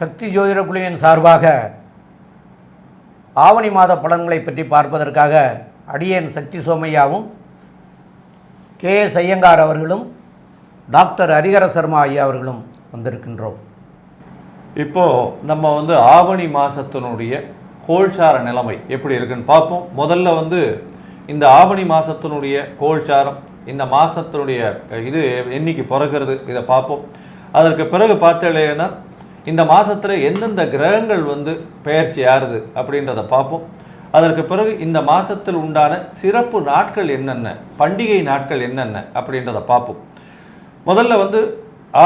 சக்தி ஜோதிட குழுவின் சார்பாக ஆவணி மாத பலன்களை பற்றி பார்ப்பதற்காக அடியேன் சக்தி சோமையாவும் கே எஸ் ஐயங்கார் அவர்களும் டாக்டர் ஹரிகர சர்மா ஐயா அவர்களும் வந்திருக்கின்றோம். இப்போது நம்ம வந்து ஆவணி மாதத்தினுடைய கோல்சார நிலைமை எப்படி இருக்குன்னு பார்ப்போம். முதல்ல வந்து இந்த ஆவணி மாதத்தினுடைய கோல்சாரம் இந்த மாதத்தினுடைய இது எண்ணிக்கை பிறகுறது இதை பார்ப்போம். அதற்கு பிறகு பார்த்தேன்னா இந்த மாதத்தில் எந்தெந்த கிரகங்கள் வந்து பெயர்ச்சி ஆறுது அப்படின்றத பார்ப்போம். அதற்கு பிறகு இந்த மாதத்தில் உண்டான சிறப்பு நாட்கள் என்னென்ன? பண்டிகை நாட்கள் என்னென்ன? அப்படின்றத பார்ப்போம். முதல்ல வந்து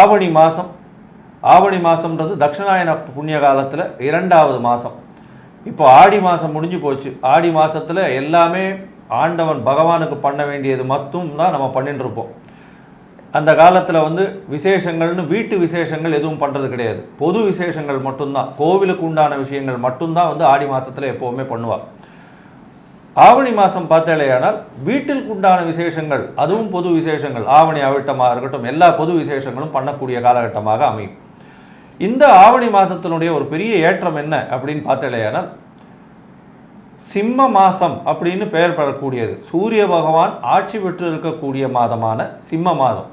ஆவணி மாதம் ஆவணி மாதம்ன்றது தட்சிணாயன புண்ணிய காலத்தில் இரண்டாவது மாதம் இப்போ ஆடி மாதம் முடிஞ்சு போச்சு. ஆடி மாதத்தில் எல்லாமே ஆண்டவன் பகவானுக்கு பண்ண வேண்டியது மட்டும் தான் நம்ம பண்ணிட்டு இருப்போம் அந்த காலத்தில் வந்து விசேஷங்கள்னு வீட்டு விசேஷங்கள் எதுவும் பண்ணுறது கிடையாது. பொது விசேஷங்கள் மட்டும்தான். கோவிலுக்கு உண்டான விஷயங்கள் மட்டும்தான் வந்து ஆடி மாதத்தில் எப்போவுமே பண்ணுவாள் ஆவணி மாதம் பார்த்தாலேயானால் வீட்டிற்கு உண்டான விசேஷங்கள் அதுவும் பொது விசேஷங்கள் ஆவணி அவிட்டமாக இருக்கட்டும் எல்லா பொது விசேஷங்களும் பண்ணக்கூடிய காலகட்டமாக அமையும். இந்த ஆவணி மாதத்தினுடைய ஒரு பெரிய ஏற்றம் என்ன அப்படின்னு பார்த்தாலேயானால் சிம்ம மாதம் அப்படின்னு பெயர் பெறக்கூடியது. சூரிய பகவான் ஆட்சி பெற்று இருக்கக்கூடிய மாதமான சிம்ம மாதம்.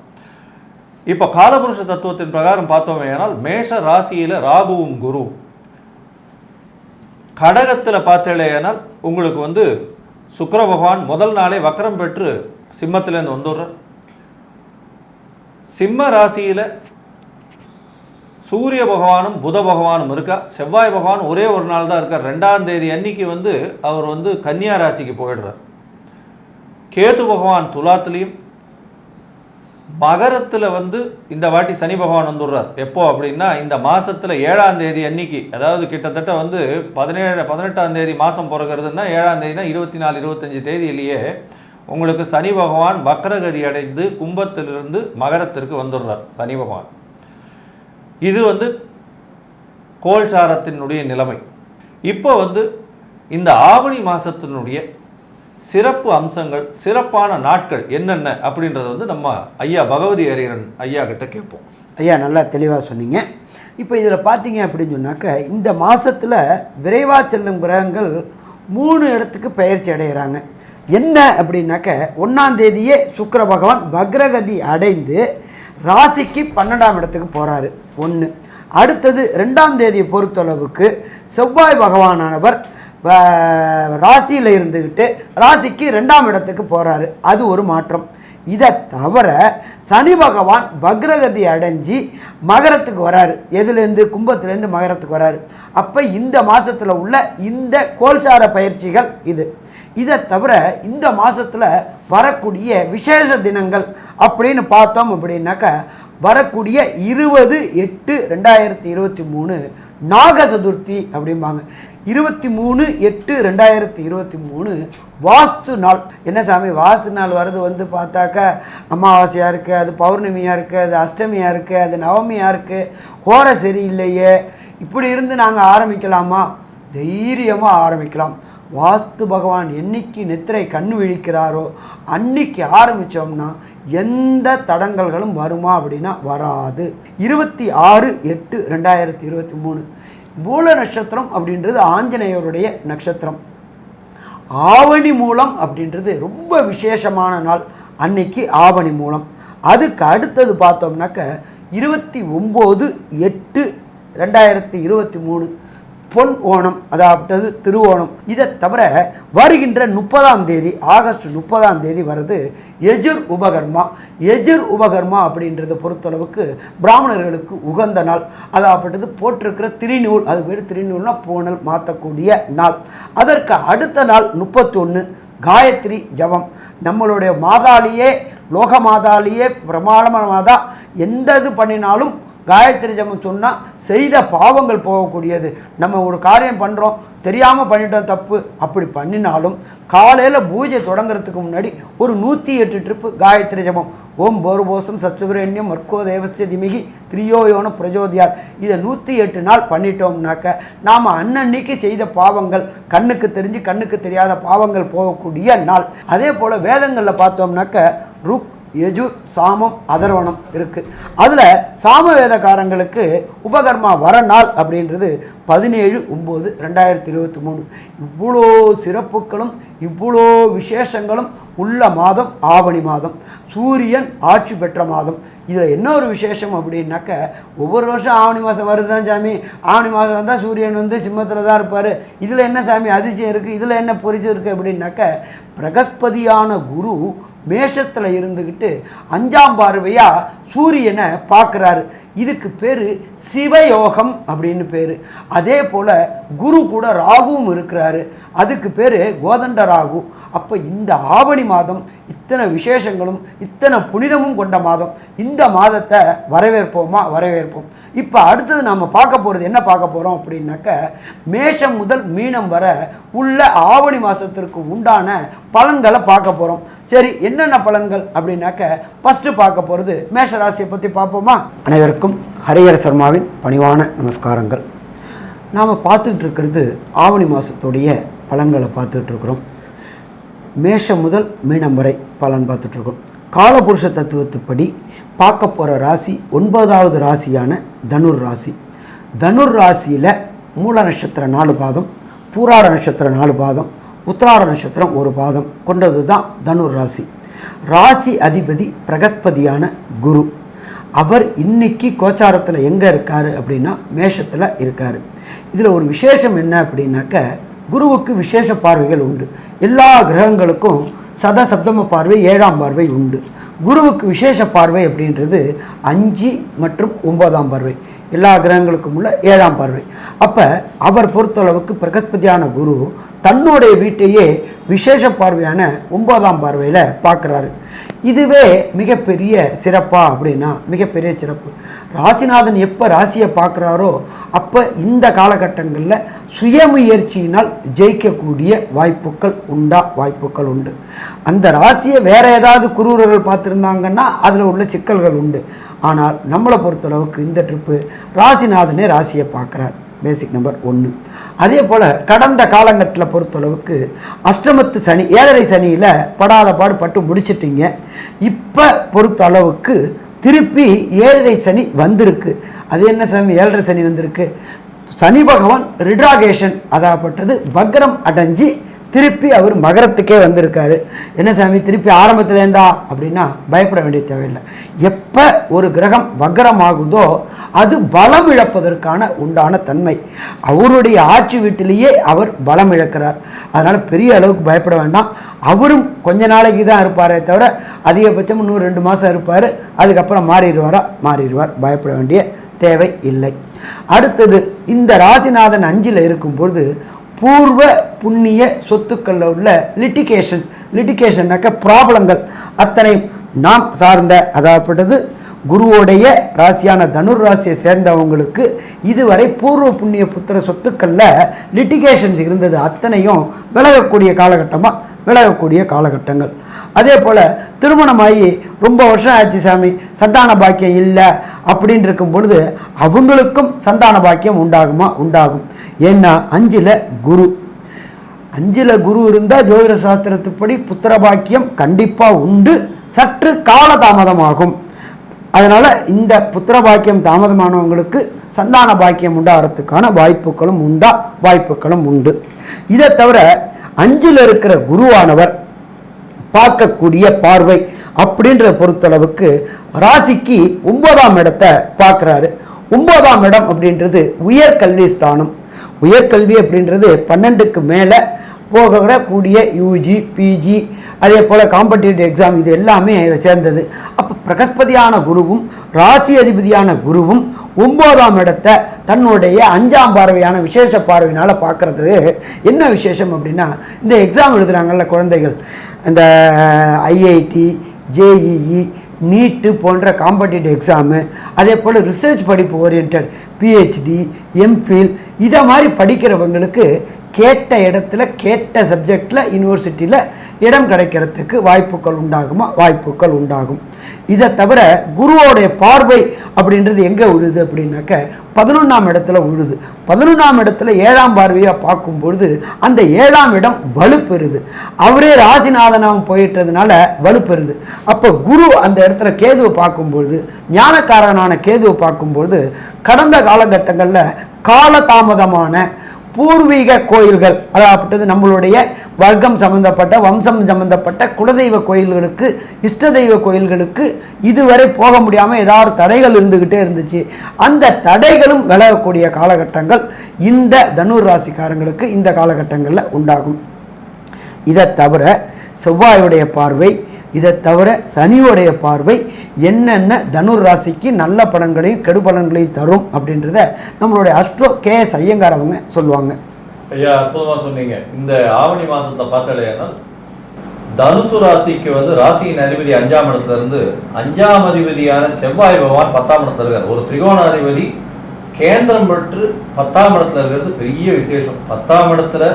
இப்போ காலபுருஷ தத்துவத்தின் பிரகாரம் பார்த்தோமேயானால் மேஷ ராசியில் ராகுவும் குரு கடகத்தில் பார்த்தேனால் உங்களுக்கு வந்து சுக்கர பகவான் முதல் நாளே வக்கரம் பெற்று சிம்மத்திலேருந்து வந்துடுறார். சிம்ம ராசியில் சூரிய பகவானும் புத பகவானும் இருக்கா? செவ்வாய் பகவான் ஒரே ஒரு நாள் தான் இருக்கார். ரெண்டாம் தேதி அன்னைக்கு வந்து அவர் வந்து கன்னியா ராசிக்கு போயிடுறார். கேது பகவான் துலாத்துலேயும் மகரத்தில் வந்து இந்த வாட்டி சனி பகவான் வந்துடுறார். எப்போ அப்படின்னா இந்த மாதத்தில் ஏழாம் தேதி அன்னைக்கு. அதாவது கிட்டத்தட்ட வந்து பதினேழு பதினெட்டாம் தேதி மாதம் பிறகுறதுன்னா ஏழாம் தேதினா இருபத்தி நாலு இருபத்தஞ்சி தேதியிலேயே உங்களுக்கு சனி பகவான் வக்ரகதி அடைந்து கும்பத்திலிருந்து மகரத்திற்கு வந்துடுறார் சனி பகவான். இது வந்து கோல்சாரத்தினுடைய நிலைமை. இப்போ வந்து இந்த ஆவணி மாதத்தினுடைய சிறப்பு அம்சங்கள் சிறப்பான நாட்கள் என்னென்ன அப்படின்றத வந்து நம்ம ஐயா பகவதி ஹரிகரன் ஐயா கிட்ட கேட்போம். ஐயா நல்லா தெளிவாக சொன்னீங்க. இப்போ இதில் பார்த்தீங்க அப்படின்னு சொன்னாக்க இந்த மாதத்தில் விரைவாக செல்லும் கிரகங்கள் மூணு இடத்துக்கு பயிற்சி அடைகிறாங்க என்ன அப்படின்னாக்க ஒன்றாம் தேதியே சுக்கர பகவான் வக்ரகதி அடைந்து ராசிக்கு பன்னெண்டாம் இடத்துக்கு போகிறாரு ஒன்று அடுத்தது ரெண்டாம் தேதியை பொறுத்தளவுக்கு செவ்வாய் பகவானானவர் ராசியில் இருந்துக்கிட்டு ராசிக்கு ரெண்டாம் இடத்துக்கு போகிறாரு அது ஒரு மாற்றம். இதை தவிர சனி பகவான் வக்ரகதி அடைஞ்சி மகரத்துக்கு வராரு. எதுலேருந்து கும்பத்துலேருந்து மகரத்துக்கு வராரு. அப்போ இந்த மாதத்தில் உள்ள இந்த கோல்சார பயிற்சிகள் இது. இதை தவிர இந்த மாதத்தில் வரக்கூடிய விசேஷ தினங்கள் அப்படின்னு பார்த்தோம் அப்படின்னாக்கா வரக்கூடிய இருபது எட்டு ரெண்டாயிரத்தி இருபத்தி மூணு நாக சதுர்த்தி அப்படிம்பாங்க. இருபத்தி மூணு எட்டு ரெண்டாயிரத்தி இருபத்தி மூணு வாஸ்து நாள். என்ன சாமி வாஸ்து நாள் வர்றது வந்து பார்த்தாக்கா அமாவாசையாக இருக்குது அது பௌர்ணமியாக இருக்குது அது அஷ்டமியாக இருக்குது அது நவமியாக இருக்குது ஹோர சரியில்லையே. இப்படி இருந்து நாங்கள் ஆரம்பிக்கலாமா? தைரியமாக ஆரம்பிக்கலாம். வாஸ்து பகவான் என்னைக்கு நெத்திரை கண் விழிக்கிறாரோ அன்னைக்கு ஆரம்பித்தோம்னா எந்த தடங்கல்களும் வருமா அப்படின்னா வராது. இருபத்தி ஆறு எட்டு ரெண்டாயிரத்தி இருபத்தி மூணு. மூல நட்சத்திரம் அப்படின்றது ஆஞ்சநேயருடைய நட்சத்திரம். ஆவணி மூலம் அப்படின்றது ரொம்ப விசேஷமான நாள். அன்னைக்கு ஆவணி மூலம். அதுக்கு அடுத்தது பார்த்தோம்னாக்க இருபத்தி ஒம்பது எட்டு ரெண்டாயிரத்தி இருபத்தி மூணு. பொன் ஓணம் அதாவது திருவோணம். இதை தவிர வருகின்ற முப்பதாம் தேதி ஆகஸ்ட் முப்பதாம் தேதி வருது எஜுர் உபகர்மா. எஜுர் உபகர்மா அப்படின்றத பொறுத்தளவுக்கு பிராமணர்களுக்கு உகந்த நாள். அதாகப்பட்டது போட்டிருக்கிற திருநூல் அது பேர் திருநூல்னா போனல் மாற்றக்கூடிய நாள். அதற்கு அடுத்த நாள் முப்பத்தொன்று காயத்ரி ஜபம். நம்மளுடைய மாதாலேயே லோக மாதாலேயே பிரமாணமாக மாதா எந்த இது பண்ணினாலும் காயத்ரி ஜபம் சொன்னால் செய்த பாவங்கள் போகக்கூடியது. நம்ம ஒரு காரியம் பண்ணுறோம் தெரியாமல் பண்ணிட்டோம் தப்பு அப்படி பண்ணினாலும் காலையில் பூஜை தொடங்குறதுக்கு முன்னாடி ஒரு நூற்றி எட்டு ட்ரிப்பு காயத்ரி ஜபம். ஓம் போர்போசம் சத்துவரண்யம் மர்க்கோ தேவஸ்ய திமிகி திரியோயோன பிரஜோதியாத். இதை நூற்றி எட்டு நாள் பண்ணிட்டோம்னாக்க நாம் அன்னன்னைக்கு செய்த பாவங்கள் கண்ணுக்கு தெரிஞ்சு கண்ணுக்கு தெரியாத பாவங்கள் போகக்கூடிய நாள். அதே போல் வேதங்களில் பார்த்தோம்னாக்க ருக் யஜுர் சாமம் அதர்வனம் இருக்குது அதில் சாம வேதக்காரங்களுக்கு உபகர்மா வர நாள் அப்படின்றது பதினேழு ஒம்பது ரெண்டாயிரத்தி இருபத்தி மூணு. இவ்வளோ சிறப்புகளும் இவ்வளோ விசேஷங்களும் உள்ள மாதம் ஆவணி மாதம். சூரியன் ஆட்சி பெற்ற மாதம். இதில் என்ன ஒரு விசேஷம் அப்படின்னாக்க ஒவ்வொரு வருஷம் ஆவணி மாதம் வருது தான் சாமி. ஆவணி மாதம் வந்தால் சூரியன் வந்து சிம்மத்தில் தான் இருப்பார். இதில் என்ன சாமி அதிசயம் இருக்குது இதில் என்ன பொறிச்சு இருக்குது அப்படின்னாக்க பிரகஸ்பதியான குரு மேஷத்தில் இருந்துக்கிட்டு அஞ்சாம் பார்வையாக சூரியனை பார்க்குறாரு. இதுக்கு பேர் சிவயோகம் அப்படின்னு பேர். அதே போல் குரு கூட ராகுவும் இருக்கிறாரு. அதுக்கு பேர் கோதண்ட ராகு. அப்போ இந்த ஆவணி மாதம் இத்தனை விசேஷங்களும் இத்தனை புனிதமும் கொண்ட மாதம். இந்த மாதத்தை வரவேற்போமா? வரவேற்போம். இப்போ அடுத்தது நாம் பார்க்க போகிறது என்ன பார்க்க போகிறோம் அப்படின்னாக்க மேஷம் முதல் மீனம் வர உள்ள ஆவணி மாதத்திற்கு உண்டான பலன்களை பார்க்க போகிறோம் சரி என்னென்ன பலன்கள் அப்படின்னாக்க ஃபஸ்ட்டு பார்க்க போகிறது மேஷ ராசியை பற்றி பார்ப்போமா? அனைவருக்கும் ஹரிஹர சர்மாவின் பணிவான நமஸ்காரங்கள். நாம் பார்த்துட்ருக்கிறது இருக்கிறது ஆவணி மாதத்துடைய பலன்களை பார்த்துக்கிட்டு இருக்கிறோம். மேஷம் முதல் மீனம் வரை பலன் பார்த்துட்ருக்கோம் காலபுருஷ தத்துவத்துப்படி பார்க்க போகிற ராசி ஒன்பதாவது ராசியான தனுர் ராசி. தனுர் ராசியில் மூல நட்சத்திரம் நாலு பாதம் பூராட நட்சத்திரம் நாலு பாதம் உத்திராட நட்சத்திரம் ஒரு பாதம் கொண்டது தான் தனுர் ராசி. ராசி அதிபதி பிரகஸ்பதியான குரு. அவர் இன்னைக்கு கோச்சாரத்தில் எங்கே இருக்கார் அப்படின்னா மேஷத்தில் இருக்கார். இதில் ஒரு விசேஷம் என்ன அப்படின்னாக்க குருவுக்கு விசேஷ பார்வைகள் உண்டு. எல்லா கிரகங்களுக்கும் சத சப்தம பார்வை ஏழாம் பார்வை உண்டு. குருவுக்கு விசேஷ பார்வை அப்படின்றது அஞ்சு மற்றும் ஒன்பதாம் பார்வை. எல்லா கிரகங்களுக்கும் உள்ள ஏழாம் பார்வை. அப்போ அவர் பொறுத்தளவுக்கு பிரகஸ்பதியான குரு தன்னுடைய வீட்டையே விசேஷ பார்வையான ஒன்பதாம் பார்வையில் பார்க்குறாரு இதுவே மிகப்பெரிய சிறப்பா அப்படின்னா மிகப்பெரிய சிறப்பு. ராசிநாதன் எப்போ ராசியை பார்க்குறாரோ அப்போ இந்த காலகட்டங்களில் சுயமுயற்சியினால் ஜெயிக்கக்கூடிய வாய்ப்புகள் உண்டா? வாய்ப்புகள் உண்டு. அந்த ராசியை வேறு ஏதாவது குரூரர்கள் பார்த்துருந்தாங்கன்னா அதில் உள்ள சிக்கல்கள் உண்டு. ஆனால் நம்மளை பொறுத்தளவுக்கு இந்த ட்ரிப்பு ராசிநாதனே ராசியை பார்க்குறார். பேசிக் நம்பர் ஒன்று அதே போல் கடந்த காலங்கட்டில் பொறுத்தளவுக்கு அஷ்டமத்து சனி ஏழரை சனியில் படாத பாடு பட்டு முடிச்சிட்டிங்க. இப்போ பொறுத்த அளவுக்கு திருப்பி ஏழரை சனி வந்திருக்கு. அது என்ன சாமி? ஏழரை சனி வந்திருக்கு. சனி பகவான் ரிட்ராகேஷன் அதாகப்பட்டது வக்ரம் அடைஞ்சு திருப்பி அவர் மகரத்துக்கே வந்திருக்காரு. என்ன சாமி திருப்பி ஆரம்பத்துலேருந்தா? அப்படின்னா பயப்பட வேண்டிய தேவையில்லை. எப்போ ஒரு கிரகம் வக்ரமாகுதோ அது பலம் இழப்பதற்கான உண்டான தன்மை. அவருடைய ஆட்சி வீட்டிலேயே அவர் பலம் இழக்கிறார். அதனால் பெரிய அளவுக்கு பயப்பட வேண்டாம். அவரும் கொஞ்ச நாளைக்கு தான் இருப்பாரே தவிர அதிகபட்சம் இன்னும் ரெண்டு மாதம் இருப்பார். அதுக்கப்புறம் மாறிடுவாரா? மாறிடுவார். பயப்பட வேண்டிய தேவை இல்லை. அடுத்தது இந்த ராசிநாதன் அஞ்சில் இருக்கும்பொழுது பூர்வ புண்ணிய சொத்துக்களில் உள்ள லிட்டிகேஷன்ஸ் லிட்டிகேஷன்னாக்க ப்ராப்ளங்கள். அத்தனை நாம் சார்ந்த அதாகப்பட்டது குருவோடைய ராசியான தனுர் ராசியை சேர்ந்தவங்களுக்கு இதுவரை பூர்வ புண்ணிய புத்திர சொத்துக்களில் லிட்டிகேஷன்ஸ் இருந்தது. அத்தனையும் விலகக்கூடிய காலகட்டமாக விலகக்கூடிய காலகட்டங்கள். அதே போல் திருமணமாகி ரொம்ப வருஷம் ஆச்சு சாமி சந்தான பாக்கியம் இல்லை அப்படின்னு இருக்கும் பொழுது அவங்களுக்கும் சந்தான பாக்கியம் உண்டாகுமா? உண்டாகும். ஏன்னா அஞ்சில் குரு. அஞ்சில் குரு இருந்தால் ஜோதிட சாஸ்திரத்துப்படி புத்திர பாக்கியம் கண்டிப்பாக உண்டு. சற்று காலதாமதமாகும். அதனால் இந்த புத்திர பாக்கியம் தாமதமானவங்களுக்கு சந்தான பாக்கியம் உண்டாகிறதுக்கான வாய்ப்புகளும் உண்டா? வாய்ப்புகளும் உண்டு. இதை தவிர அஞ்சில் இருக்கிற குருவானவர் பார்க்கக்கூடிய பார்வை அப்படின்றத பொறுத்தளவுக்கு ராசிக்கு ஒன்பதாம் இடத்தை பார்க்குறாரு. ஒன்பதாம் இடம் அப்படின்றது உயர்கல்வி ஸ்தானம் உயர்கல்வி அப்படின்றது பன்னெண்டுக்கு மேலே போகக்கூடிய யூஜி பிஜி அதே போல் காம்படிட்டிவ் எக்ஸாம் இது எல்லாமே இதை சேர்ந்தது. அப்போ பிரகஸ்பதியான குருவும் ராசி அதிபதியான குருவும் ஒம்போதாம் இடத்தை தன்னுடைய அஞ்சாம் பார்வையான விசேஷ பார்வையினால் பார்க்குறது என்ன விசேஷம் அப்படின்னா இந்த எக்ஸாம் எழுதுகிறாங்கல்ல குழந்தைகள். இந்த ஐஐடி ஜேஇஇ நீட்டு போன்ற காம்படிட்டிவ் எக்ஸாமு அதே போல் ரிசர்ச் படிப்பு ஓரியன்ட் பிஹெச்டி எம்ஃபில் இதை மாதிரி படிக்கிறவங்களுக்கு கேட்ட இடத்துல கேட்ட சப்ஜெக்டில் யூனிவர்சிட்டியில் இடம் கிடைக்கிறதுக்கு வாய்ப்புகள் உண்டாகுமா? வாய்ப்புகள் உண்டாகும். இதை தவிர குருவோடைய பார்வை அப்படின்றது எங்கே உழுது அப்படின்னாக்க பதினொன்றாம் இடத்துல உழுது. பதினொன்றாம் இடத்துல ஏழாம் பார்வையாக பார்க்கும்பொழுது அந்த ஏழாம் இடம் வலுப்பெறுது. அவரே ராசிநாதனாகவும் போயிட்டதுனால வலுப்பெறுது. அப்போ குரு அந்த இடத்துல கேதுவை பார்க்கும்பொழுது ஞானக்காரனான கேதுவை பார்க்கும்பொழுது கடந்த காலகட்டங்களில் காலதாமதமான பூர்வீக கோயில்கள் அதாவது நம்மளுடைய வர்க்கம் சம்பந்தப்பட்ட வம்சம் சம்பந்தப்பட்ட குலதெய்வ கோயில்களுக்கு இஷ்ட தெய்வ கோயில்களுக்கு இதுவரை போக முடியாமல் ஏதாவது தடைகள் இருந்துக்கிட்டே இருந்துச்சு. அந்த தடைகளும் விலகக்கூடிய காலகட்டங்கள் இந்த தனுர் ராசிக்காரங்களுக்கு இந்த காலகட்டங்களில் உண்டாகும். இதை தவிர செவ்வாயுடைய பார்வை இதை தவிர சனியோடைய பார்வை என்னென்ன தனுர் ராசிக்கு நல்ல பலன்களையும் கெடு பலன்களையும் தரும் அப்படின்றத நம்மளுடைய அஸ்ட்ரோ கே எஸ் ஐயங்கார் அவங்க சொல்லுவாங்க. ஐயா அற்புதமாக சொன்னீங்க. இந்த ஆவணி மாதத்தை பார்த்தாலேனா தனுசு ராசிக்கு வந்து ராசியின் அதிபதி அஞ்சாம் இடத்துல இருந்து அஞ்சாம் அதிபதியான செவ்வாய் பகவான் பத்தாம் இடத்துல இருக்கார். ஒரு திரிகோணாதிபதி கேந்திரம் பெற்று பத்தாம் இடத்துல இருக்கிறது பெரிய விசேஷம். பத்தாம் இடத்துல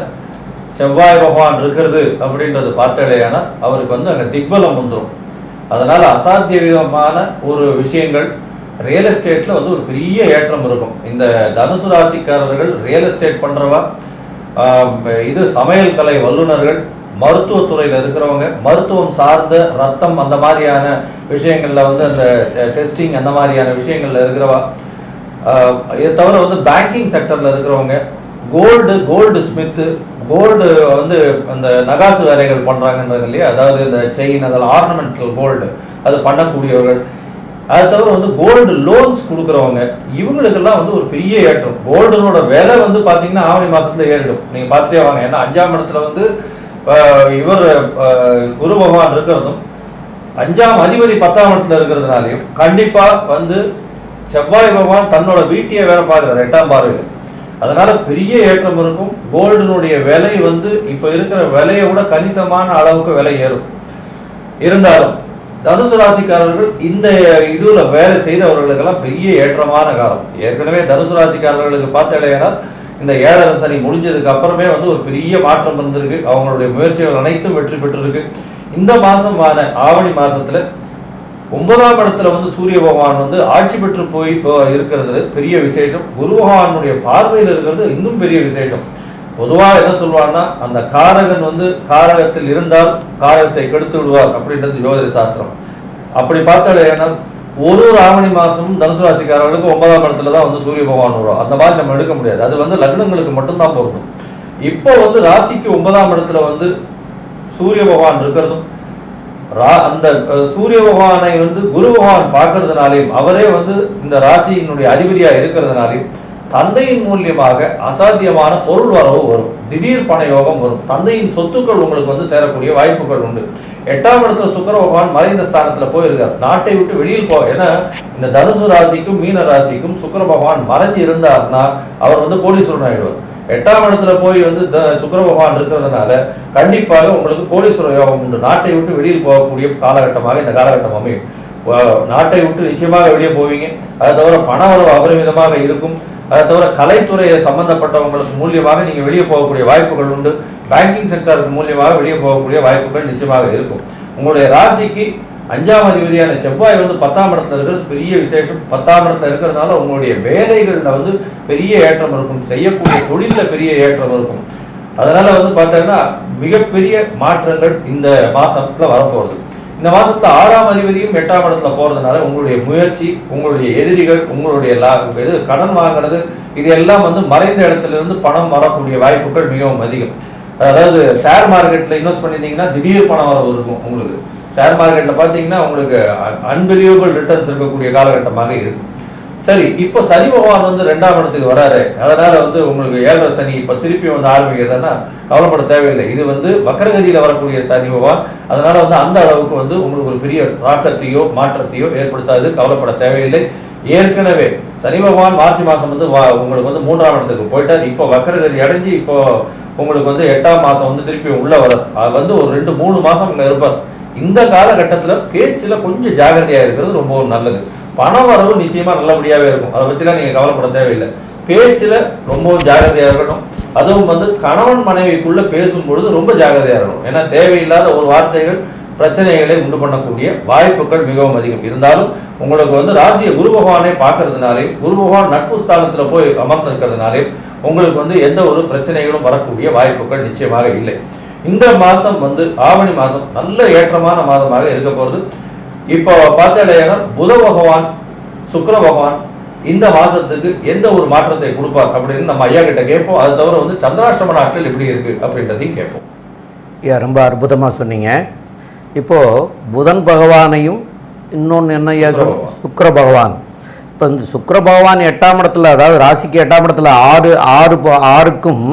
செவ்வாய் பகவான் இருக்கிறது அப்படின்றது பார்த்தாலேனா அவருக்கு வந்து அங்கே திக்பலம் வந்துடும் அதனால் அசாத்தியமான ஒரு விஷயங்கள் ரியல் எஸ்டேட்டில் வந்து ஒரு பெரிய ஏற்றம் இருக்கும். இந்த தனுசு ராசிக்காரர்கள் ரியல் எஸ்டேட் பண்ணுறவா இது சமையல் கலை வல்லுநர்கள் மருத்துவத்துறையில் இருக்கிறவங்க மருத்துவம் சார்ந்த ரத்தம் அந்த மாதிரியான விஷயங்களில் வந்து அந்த டெஸ்டிங் அந்த மாதிரியான விஷயங்களில் இருக்கிறவா இதை தவிர வந்து பேங்கிங் செக்டரில் இருக்கிறவங்க கோல்டு கோல்டு ஸ்மித்து கோல்டு வந்து அந்த நகாசு வேலைகள் பண்ணுறாங்கன்றது இல்லையா? அதாவது இந்த செயின் அதில் ஆர்னமெண்டல் கோல்டு அது பண்ணக்கூடியவர்கள். அது தவிர வந்து கோல்டு லோன்ஸ் கொடுக்குறவங்க இவங்களுக்கெல்லாம் வந்து ஒரு பெரிய ஏற்றம். கோல்டனோட விலை வந்து பார்த்தீங்கன்னா ஆவணி மாதத்தில் ஏறிடும். நீங்கள் பார்த்துட்டே வாங்க. ஏன்னா அஞ்சாம் இடத்துல வந்து இவர் குரு பகவான் இருக்கிறதும் அஞ்சாம் அதிபதி பத்தாம் இடத்துல இருக்கிறதுனாலையும் கண்டிப்பாக வந்து செவ்வாய் பகவான் தன்னோட வீட்டையே வேலை பார்க்குறாரு எட்டாம் பார்வையில். அதனால பெரிய ஏற்றம் இருக்கும். கோல்டுனுடைய விலை வந்து இப்ப இருக்கிற விலையை விட கணிசமான அளவுக்கு விலை ஏறும். இருந்தாலும் தனுசு ராசிக்காரர்கள் இந்த இதுல வேலை செய்தவர்களுக்கெல்லாம் பெரிய ஏற்றமான காலம். ஏற்கனவே தனுசு ராசிக்காரர்களுக்கு பார்த்தேன்னா இந்த ஏழரை சனி முடிஞ்சதுக்கு அப்புறமே வந்து ஒரு பெரிய மாற்றம் வந்திருக்கு. அவங்களுடைய முயற்சிகள் அனைத்தும் வெற்றி பெற்றிருக்கு. இந்த மாசமான ஆவணி மாசத்துல ஒன்பதாம் இடத்துல வந்து சூரிய பகவான் வந்து ஆட்சி பெற்று போய் இப்போ இருக்கிறது பெரிய விசேஷம். குரு பகவானுடைய பார்வையில் இருக்கிறது இன்னும் பெரிய விசேஷம். பொதுவாக என்ன சொல்வான்னா அந்த காரகன் வந்து காரகத்தில் இருந்தால் காரகத்தை கெடுத்து விடுவார் அப்படின்றது ஜோதிட சாஸ்திரம். அப்படி பார்த்தாலே ஏன்னா ஒரு ஒரு ஆவணி மாதமும் தனுசு ராசிக்காரர்களுக்கு ஒன்பதாம் இடத்துல தான் வந்து சூரிய பகவான் வரும். அந்த மாதிரி நம்ம எடுக்க முடியாது. அது வந்து லக்னங்களுக்கு மட்டும்தான் பொருந்தும். இப்போ வந்து ராசிக்கு ஒன்பதாம் இடத்துல வந்து சூரிய பகவான் இருக்கிறதும் அந்த சூரிய பகவானை வந்து குரு பகவான் பார்க்கறதுனாலையும் அவரே வந்து இந்த ராசியினுடைய அதிபதியா இருக்கிறதுனாலையும் தந்தையின் மூலியமாக அசாத்தியமான பொருள் வரவு வரும். திடீர் பண யோகம் வரும். தந்தையின் சொத்துக்கள் உங்களுக்கு வந்து சேரக்கூடிய வாய்ப்புகள் உண்டு. எட்டாம் இடத்துல சுக்கர பகவான் மறைந்த ஸ்தானத்துல போயிருக்கார். நாட்டை விட்டு வெளியில் போ ஏன்னா இந்த தனுசு ராசிக்கும் மீன ராசிக்கும் சுக்கர பகவான் மறைஞ்சு இருந்தார்னா அவர் வந்து கோடீஸ்வரன் ஆயிடுவார். எட்டாம் இடத்துல போய் வந்து த- பகவான் இருக்கிறதுனால கண்டிப்பாக உங்களுக்கு கோடீஸ்வர யோகம் உண்டு. நாட்டை விட்டு வெளியில் போகக்கூடிய காலகட்டமாக இந்த காலகட்டம் அமையும். நாட்டை விட்டு நிச்சயமாக வெளியே போவீங்க. அதை தவிர பண வரவு அபரிமிதமாக இருக்கும். அதை தவிர கலைத்துறையை சம்பந்தப்பட்டவங்களுக்கு மூலியமாக நீங்கள் வெளியே போகக்கூடிய வாய்ப்புகள் உண்டு. பேங்கிங் செக்டருக்கு மூலியமாக வெளியே போகக்கூடிய வாய்ப்புகள் நிச்சயமாக இருக்கும். உங்களுடைய ராசிக்கு அஞ்சாம் அதிபதியான செவ்வாய் வந்து பத்தாம் இடத்துல இருக்கிறது. பெரிய விசேஷம். பத்தாம் இடத்துல இருக்கிறதுனால உங்களுடைய வேலைகளில் வந்து பெரிய ஏற்றம் இருக்கும். செய்யக்கூடிய தொழிலில் பெரிய ஏற்றம் இருக்கும். அதனால வந்து பார்த்தீங்கன்னா மிகப்பெரிய மாற்றங்கள் இந்த மாசத்துல வரப்போகுது. இந்த மாசத்துல ஆறாம் அதிபதியும் எட்டாம் இடத்துல போறதுனால உங்களுடைய முயற்சி உங்களுடைய எதிரிகள் உங்களுடைய இது கடன் வாங்குறது இது எல்லாம் வந்து மறைந்த இடத்துல இருந்து பணம் வரக்கூடிய வாய்ப்புகள் மிகவும் அதிகம். அதாவது ஷேர் மார்க்கெட்ல இன்வெஸ்ட் பண்ணியிருந்தீங்கன்னா திடீர் பணம் வரவு இருக்கும் உங்களுக்கு. ஷேர் மார்க்கெட்டில் பார்த்தீங்கன்னா உங்களுக்கு அன்பிலியபிள் ரிட்டர்ன்ஸ் இருக்கக்கூடிய காலகட்டமாக இருக்கும். சரி இப்போ சனி பகவான் வந்து ரெண்டாம் இடத்துக்கு வராரு. அதனால வந்து உங்களுக்கு ஏழரை சனி இப்போ திருப்பி வந்து ஆரம்பிக்கிறதுன்னா கவலைப்பட தேவையில்லை. இது வந்து வக்கரகதியில் வரக்கூடிய சனி பகவான். அதனால வந்து அந்த அளவுக்கு வந்து உங்களுக்கு ஒரு பெரிய தாக்கத்தையோ மாற்றத்தையோ ஏற்படுத்தாது. கவலைப்பட தேவையில்லை. ஏற்கனவே சனி பகவான் மார்ச் மாதம் வந்து வா- உங்களுக்கு வந்து மூன்றாம் இடத்துக்கு போயிட்டார். இப்போ வக்கரகதி அடைஞ்சு இப்போ உங்களுக்கு வந்து எட்டாம் மாதம் வந்து திருப்பி உள்ளே வராது அது வந்து ஒரு ரெண்டு மூணு மாதம் இருப்பார். இந்த காலகட்டத்தில் பேச்சில் கொஞ்சம் ஜாகிரதையாக இருக்கிறது ரொம்ப நல்லது. பண வரவு நிச்சயமாக நல்லபடியாகவே இருக்கும். அதை பற்றிலாம் நீங்கள் கவலைப்பட தேவையில்லை. பேச்சில் ரொம்பவும் ஜாகிரதையாக இருக்கணும் அதுவும் வந்து கணவன் மனைவிக்குள்ளே பேசும் பொழுது ரொம்ப ஜாகிரதையாக இருக்கணும். ஏன்னா தேவையில்லாத ஒரு வார்த்தைகள் பிரச்சனைகளை உண்டு பண்ணக்கூடிய வாய்ப்புகள் மிகவும் அதிகம். இருந்தாலும் உங்களுக்கு வந்து ராசியை குரு பகவானே பார்க்கறதுனாலே குரு பகவான் நட்பு ஸ்தானத்தில் போய் அமர்ந்திருக்கிறதுனாலே உங்களுக்கு வந்து எந்த ஒரு பிரச்சனைகளும் வரக்கூடிய வாய்ப்புகள் நிச்சயமாக இல்லை. இந்த மாசம் வந்து ஆவணி மாசம் நல்ல ஏற்றமான மாதமாக இருக்க போகுது. இப்போ பார்த்தாலேனா புத பகவான் சுக்கிர பகவான் இந்த மாசத்துக்கு எந்த ஒரு மாற்றத்தை கொடுப்பார் அப்படின்னு நம்ம ஐயா கிட்ட கேட்போம். அது தவிர வந்து சந்திராஷ்டம நாட்கள் எப்படி இருக்கு அப்படின்றதையும் கேட்போம். ஐயா ரொம்ப அற்புதமாக சொன்னீங்க. இப்போது புதன் பகவானையும் இன்னொன்று என்ன ஐயா சொல் சுக்கிர பகவான். இப்போ இந்த சுக்கிர பகவான் எட்டாம் இடத்துல அதாவது ராசிக்கு எட்டாம் இடத்துல ஆறு ஆறு ஆறுக்கும்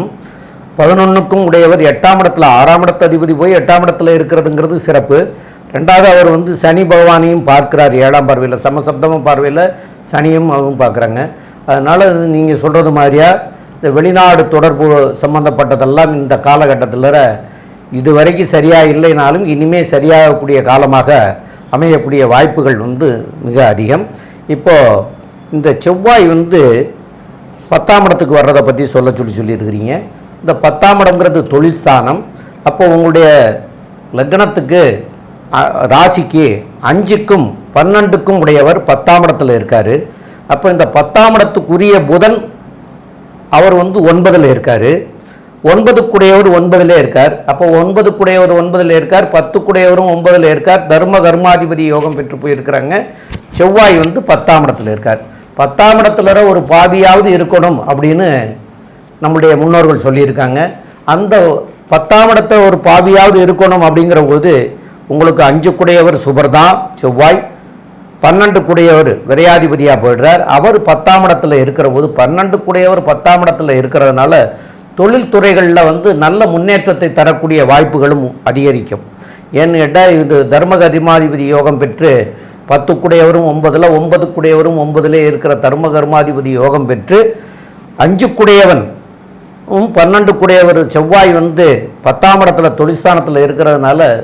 பதினொன்றுக்கும் உடையவர் எட்டாம் இடத்துல ஆறாம் இடத்து அதிபதி போய் எட்டாம் இடத்துல இருக்கிறதுங்கிறது சிறப்பு. ரெண்டாவது அவர் வந்து சனி பகவானையும் பார்க்கிறார் ஏழாம் பார்வையில். சமசப்தம பார்வையில் சனியும் அதுவும் பார்க்குறாங்க. அதனால் நீங்கள் சொல்கிறது மாதிரியா இந்த வெளிநாடு தொடர்பு சம்மந்தப்பட்டதெல்லாம் இந்த காலகட்டத்தில் இதுவரைக்கும் சரியாக இல்லைனாலும் இனிமேல் சரியாகக்கூடிய காலமாக அமையக்கூடிய வாய்ப்புகள் வந்து மிக அதிகம். இப்போது இந்த செவ்வாய் வந்து பத்தாம் இடத்துக்கு வர்றதை பற்றி சொல்ல சொல்லி சொல்லியிருக்கிறீங்க. இந்த பத்தாம் இடம்ங்கிறது தொழில் ஸ்தானம். அப்போ உங்களுடைய லக்னத்துக்கு ராசிக்கு அஞ்சுக்கும் பன்னெண்டுக்கும் உடையவர் பத்தாம் இடத்துல இருக்கார். அப்போ இந்த பத்தாம் இடத்துக்குரிய புதன் அவர் வந்து ஒன்பதில் இருக்கார். ஒன்பதுக்குடையவர் ஒன்பதிலே இருக்கார். அப்போ ஒன்பதுக்குடையவர் ஒன்பதில் இருக்கார். பத்துக்குடையவரும் ஒன்பதில் இருக்கார். தர்ம கர்மாதிபதி யோகம் பெற்று போயிருக்கிறாங்க. செவ்வாய் வந்து பத்தாம் இடத்துல இருக்கார். பத்தாம் இடத்துல ஒரு பாவியாவது இருக்கணும் அப்படின்னு நம்முடைய முன்னோர்கள் சொல்லியிருக்காங்க. அந்த பத்தாம் இடத்துல ஒரு பாவியாவது இருக்கணும் அப்படிங்கிற போது உங்களுக்கு அஞ்சுக்குடையவர் சுபர் தான் செவ்வாய் பன்னெண்டு குடையவர் விரையாதிபதியாக போயிடுறார். அவர் பத்தாம் இடத்துல இருக்கிற போது பன்னெண்டு குடையவர் பத்தாம் இடத்துல இருக்கிறதுனால தொழில்துறைகளில் வந்து நல்ல முன்னேற்றத்தை தரக்கூடிய வாய்ப்புகளும் அதிகரிக்கும். ஏன்னு கேட்டால் இது தர்மக கர்மாதிபதி யோகம் பெற்று பத்து குடையவரும் ஒன்பதில் ஒன்பது குடையவரும் ஒன்பதிலே இருக்கிற தர்மகர்மாதிபதி யோகம் பெற்று அஞ்சு குடையவன் பன்னெண்டு கூடையவர் செவ்வாய் வந்து பத்தாம் இடத்துல தொழிற்சானத்தில் இருக்கிறதுனால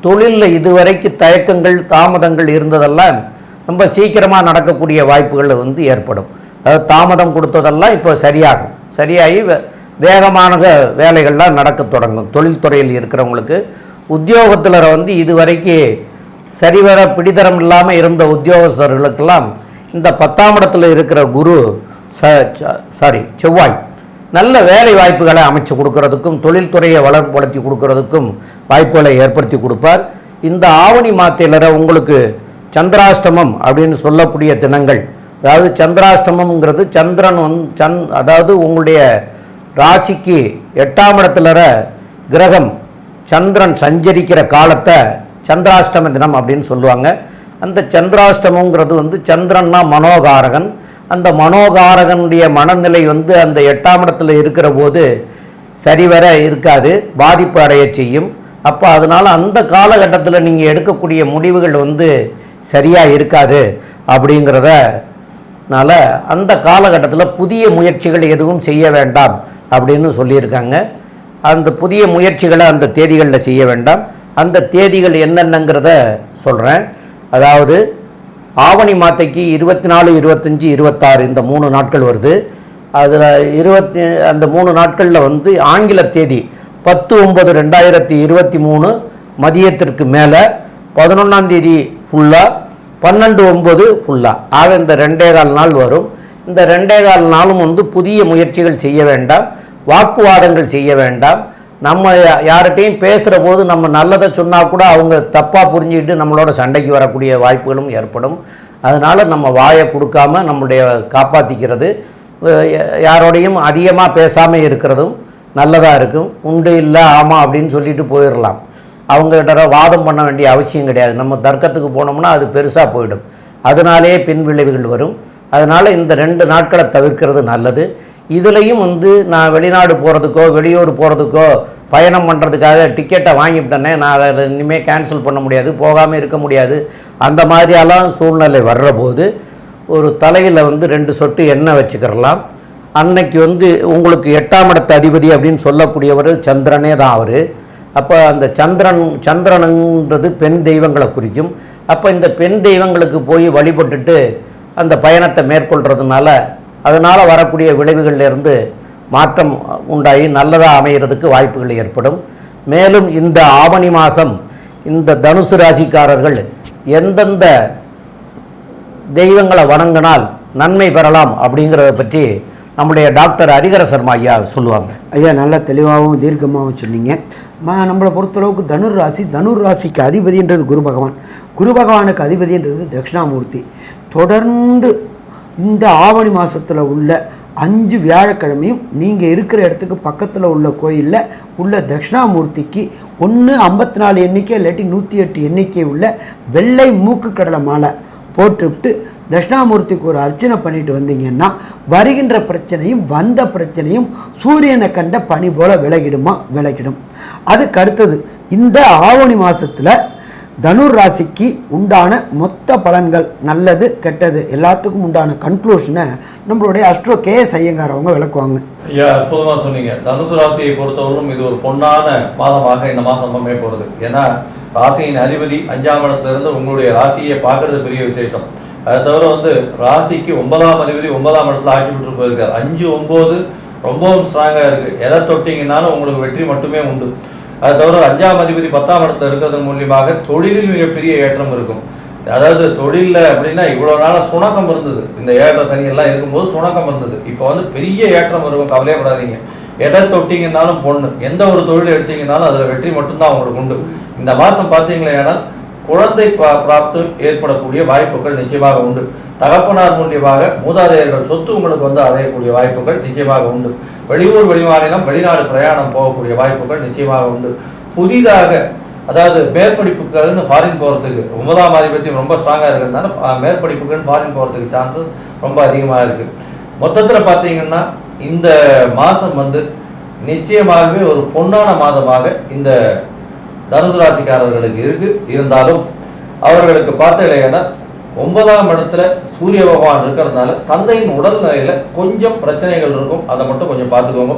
தொழிலில் இதுவரைக்கு தயக்கங்கள் தாமதங்கள் இருந்ததெல்லாம் ரொம்ப சீக்கிரமாக நடக்கக்கூடிய வாய்ப்புகள் வந்து ஏற்படும். அதாவது தாமதம் கொடுத்ததெல்லாம் இப்போ சரியாகும். சரியாகி வே- வேகமான வேலைகள்லாம் நடக்கத் தொடங்கும். தொழில்துறையில் இருக்கிறவங்களுக்கு உத்தியோகத்தில் வந்து இதுவரைக்கு சரிவர பிடிதரம் இல்லாமல் இருந்த உத்தியோகஸ்தர்களுக்கெல்லாம் இந்த பத்தாம் இடத்துல இருக்கிற குரு ச சாரி செவ்வாய் நல்ல வேலை வாய்ப்புகளை அமைச்சு கொடுக்கறதுக்கும் தொழில்துறையை வளர்ப்படுத்தி கொடுக்கறதுக்கும் வாய்ப்புகளை ஏற்படுத்தி கொடுப்பார். இந்த ஆவணி மாத்தையிலற உங்களுக்கு சந்திராஷ்டமம் அப்படின்னு சொல்லக்கூடிய தினங்கள் அதாவது சந்திராஷ்டமம்ங்கிறது சந்திரன் வந் சந் அதாவது உங்களுடைய ராசிக்கு எட்டாம் இடத்துலற கிரகம் சந்திரன் சஞ்சரிக்கிற காலத்தை சந்திராஷ்டம தினம் அப்படின்னு சொல்லுவாங்க. அந்த சந்திராஷ்டமங்கிறது வந்து சந்திரன்னா மனோகாரகன் அந்த மனோகாரகனுடைய மனநிலை வந்து அந்த எட்டாம் இடத்துல இருக்கிற போது சரிவர இருக்காது பாதிப்பு அடைய செய்யும். அப்போ அதனால் அந்த காலகட்டத்தில் நீங்கள் எடுக்கக்கூடிய முடிவுகள் வந்து சரியாக இருக்காது அப்படிங்கிறத னால அந்த காலகட்டத்தில் புதிய முயற்சிகள் எதுவும் செய்ய வேண்டாம் அப்படின்னு சொல்லியிருக்காங்க. அந்த புதிய முயற்சிகளை அந்த தேதிகளில் செய்ய வேண்டாம். அந்த தேதிகள் என்னென்னங்கிறத சொல்கிறேன் அதாவது ஆவணி மாத்தைக்கு இருபத்தி நாலு இருபத்தஞ்சி இருபத்தாறு இந்த மூணு நாட்கள் வருது. அதில் இருபத்தி அந்த மூணு நாட்களில் வந்து ஆங்கில தேதி பத்து ஒம்பது ரெண்டாயிரத்தி இருபத்தி மூணு மதியத்திற்கு மேலே பதினொன்றாம் தேதி ஃபுல்லாக பன்னெண்டு ஒம்பது ஃபுல்லாக ஆக இந்த ரெண்டே கால் நாள் வரும். இந்த ரெண்டே கால் நாளும் வந்து புதிய முயற்சிகள் செய்ய வேண்டாம். வாக்குவாதங்கள் செய்ய வேண்டாம். நம்ம யார்கிட்டையும் பேசுகிற போது நம்ம நல்லதை சொன்னால் கூட அவங்க தப்பாக புரிஞ்சுக்கிட்டு நம்மளோட சண்டைக்கு வரக்கூடிய வாய்ப்புகளும் ஏற்படும். அதனால் நம்ம வாயை கொடுக்காம நம்மளுடைய காப்பாற்றிக்கிறது யாரோடையும் அதிகமாக பேசாமல் இருக்கிறதும் நல்லதாக இருக்கும். உண்டு இல்லை ஆமாம் அப்படின்னு சொல்லிட்டு போயிடலாம். அவங்ககிட்ட வாதம் பண்ண வேண்டிய அவசியம் கிடையாது. நம்ம தர்க்கத்துக்கு போனோம்னா அது பெருசாக போயிடும். அதனாலே பின் விளைவுகள் வரும். அதனால் இந்த ரெண்டு நாட்களை தவிர்க்கிறது நல்லது. இதுலேயும் வந்து நான் வெளிநாடு போகிறதுக்கோ வெளியூர் போகிறதுக்கோ பயணம் பண்ணுறதுக்காக டிக்கெட்டை வாங்கிவிட்டேனே நான் அதை இனிமேல் கேன்சல் பண்ண முடியாது போகாமல் இருக்க முடியாது. அந்த மாதிரியெல்லாம் சூழ்நிலை வர்றபோது ஒரு தலையில் வந்து ரெண்டு சொட்டு எண்ணெய் வச்சுக்கிறலாம். அன்னைக்கு வந்து உங்களுக்கு எட்டாம் இடத்த அதிபதி அப்படின்னு சொல்லக்கூடியவர் சந்திரனே தான் அவர். அப்போ அந்த சந்திரன் சந்திரனுன்றது பெண் தெய்வங்களை குறிக்கும். அப்போ இந்த பெண் தெய்வங்களுக்கு போய் வழிபட்டுட்டு அந்த பயணத்தை மேற்கொள்கிறதுனால அதனால் வரக்கூடிய விளைவுகளிலிருந்து மாற்றம் உண்டாகி நல்லதாக அமைகிறதுக்கு வாய்ப்புகள் ஏற்படும். மேலும் இந்த ஆவணி மாதம் இந்த தனுசு ராசிக்காரர்கள் எந்தெந்த தெய்வங்களை வணங்கினால் நன்மை பெறலாம் அப்படிங்கிறத பற்றி நம்முடைய டாக்டர் ஹரிகர சர்மா ஐயா சொல்லுவாங்க. ஐயா நல்லா தெளிவாகவும் தீர்க்கமாகவும் சொன்னீங்க. ம நம்மளை பொறுத்தளவுக்கு தனுர் ராசி தனுர் ராசிக்கு அதிபதின்றது குரு பகவான். குரு பகவானுக்கு அதிபதின்றது தட்சிணாமூர்த்தி. தொடர்ந்து இந்த ஆவணி மாதத்தில் உள்ள அஞ்சு வியாழக்கிழமையும் நீங்கள் இருக்கிற இடத்துக்கு பக்கத்தில் உள்ள கோயிலில் உள்ள தட்சிணாமூர்த்திக்கு ஒன்று ஐம்பத்தி நாலு எண்ணிக்கை இல்லாட்டி நூற்றி எட்டு எண்ணிக்கை உள்ள வெள்ளை மூக்கு கடலை மாலை போட்டுவிட்டு தட்சிணாமூர்த்திக்கு ஒரு அர்ச்சனை பண்ணிட்டு வந்தீங்கன்னா வருகின்ற பிரச்சனையும் வந்த பிரச்சனையும் சூரியனை கண்ட பனி போல விலகிடுமா? விலகிடும். அதுக்கு அடுத்தது இந்த ஆவணி மாதத்தில் தனுர் ராசிக்கு உண்டான மொத்த பலன்கள் நல்லது கெட்டது எல்லாத்துக்கும் உண்டான கன்க்ளூஷனை நம்மளுடைய அஸ்ட்ரோ கே எஸ் ஐயங்கார் அவங்க விளக்குவாங்க. ஐயா அற்புதமாக சொன்னீங்க. தனுசு ராசியை பொறுத்தவரைக்கும் இது ஒரு பொன்னான மாதமாக இந்த மாதம் அமைய போகிறது ஏன்னா ராசியின் அதிபதி அஞ்சாம் இடத்துலேருந்து உங்களுடைய ராசியை பார்க்கறது பெரிய விசேஷம். அதை தவிர வந்து ராசிக்கு ஒன்பதாம் அதிபதி ஒன்பதாம் இடத்துல ஆட்சி பெற்று போயிருக்காரு. அஞ்சு ஒம்பது ரொம்பவும் ஸ்ட்ராங்காக இருக்குது எதை தொட்டிங்கன்னாலும் உங்களுக்கு வெற்றி மட்டுமே உண்டு. அது தவிர அஞ்சாம் அதிபதி பத்தாம் இடத்துல இருக்கிறது மூலியமாக தொழிலில் மிகப்பெரிய ஏற்றம் இருக்கும். அதாவது தொழிலில் அப்படின்னா இவ்வளோ நாளாக சுணக்கம் இருந்தது. இந்த ஏற்ற சனி எல்லாம் இருக்கும்போது சுணக்கம் இருந்தது. இப்போ வந்து பெரிய ஏற்றம் இருக்கும். கவலையப்படாதீங்க எதை தொட்டிங்கன்னாலும் பொண்ணு. எந்த ஒரு தொழில் எடுத்தீங்கன்னாலும் அதில் வெற்றி மட்டும்தான் அவங்களுக்கு உண்டு. இந்த மாசம் பார்த்தீங்களேனால் குழந்தை பிராப்து ஏற்படக்கூடிய வாய்ப்புகள் நிச்சயமாக உண்டு. தகப்பனார் மூலியமாக மூதாதையர்கள் சொத்து உங்களுக்கு வந்து அடையக்கூடிய வாய்ப்புகள் நிச்சயமாக உண்டு. வெளியூர் வெளிமாநிலம் வெளிநாடு பிரயாணம் போகக்கூடிய வாய்ப்புகள் நிச்சயமாக உண்டு. புதிதாக அதாவது மேற்படிப்புக்குன்னு ஃபாரின் போகிறதுக்கு ஒன்பதாம் ஆதிபத்தியம் ரொம்ப ஸ்ட்ராங்காக இருக்கிறதுனால அஹ், மேற்படிப்புக்குன்னு ஃபாரின் போகிறதுக்கு சான்சஸ் ரொம்ப அதிகமாக இருக்குது மொத்தத்தில் பார்த்தீங்கன்னா இந்த மாதம் வந்து நிச்சயமாகவே ஒரு பொன்னான மாதமாக இந்த தனுசு ராசிக்காரர்களுக்கு இருக்கு. இருந்தாலும் அவர்களுக்கு பார்த்தீங்கன்னா ஒன்பதாம் இடத்துல சூரிய பகவான் இருக்கிறதுனால தந்தையின் உடல்நிலையில கொஞ்சம் பிரச்சனைகள் இருக்கும். அதை மட்டும் கொஞ்சம் பார்த்துக்கோங்க.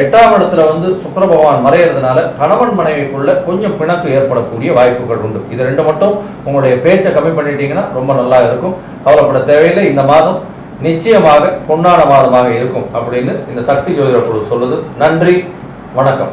எட்டாம் இடத்துல வந்து சுக்கர பகவான் மறையிறதுனால கணவன் மனைவிக்குள்ள கொஞ்சம் பிணக்கு ஏற்படக்கூடிய வாய்ப்புகள் உண்டு. இது ரெண்டு மட்டும் உங்களுடைய பேச்சை கம்மி பண்ணிட்டீங்கன்னா ரொம்ப நல்லா இருக்கும். கவலைப்பட தேவையில்லை. இந்த மாதம் நிச்சயமாக பொன்னான மாதமாக இருக்கும் அப்படின்னு இந்த சக்தி ஜோதிட குழு சொல்லுது. நன்றி. வணக்கம்.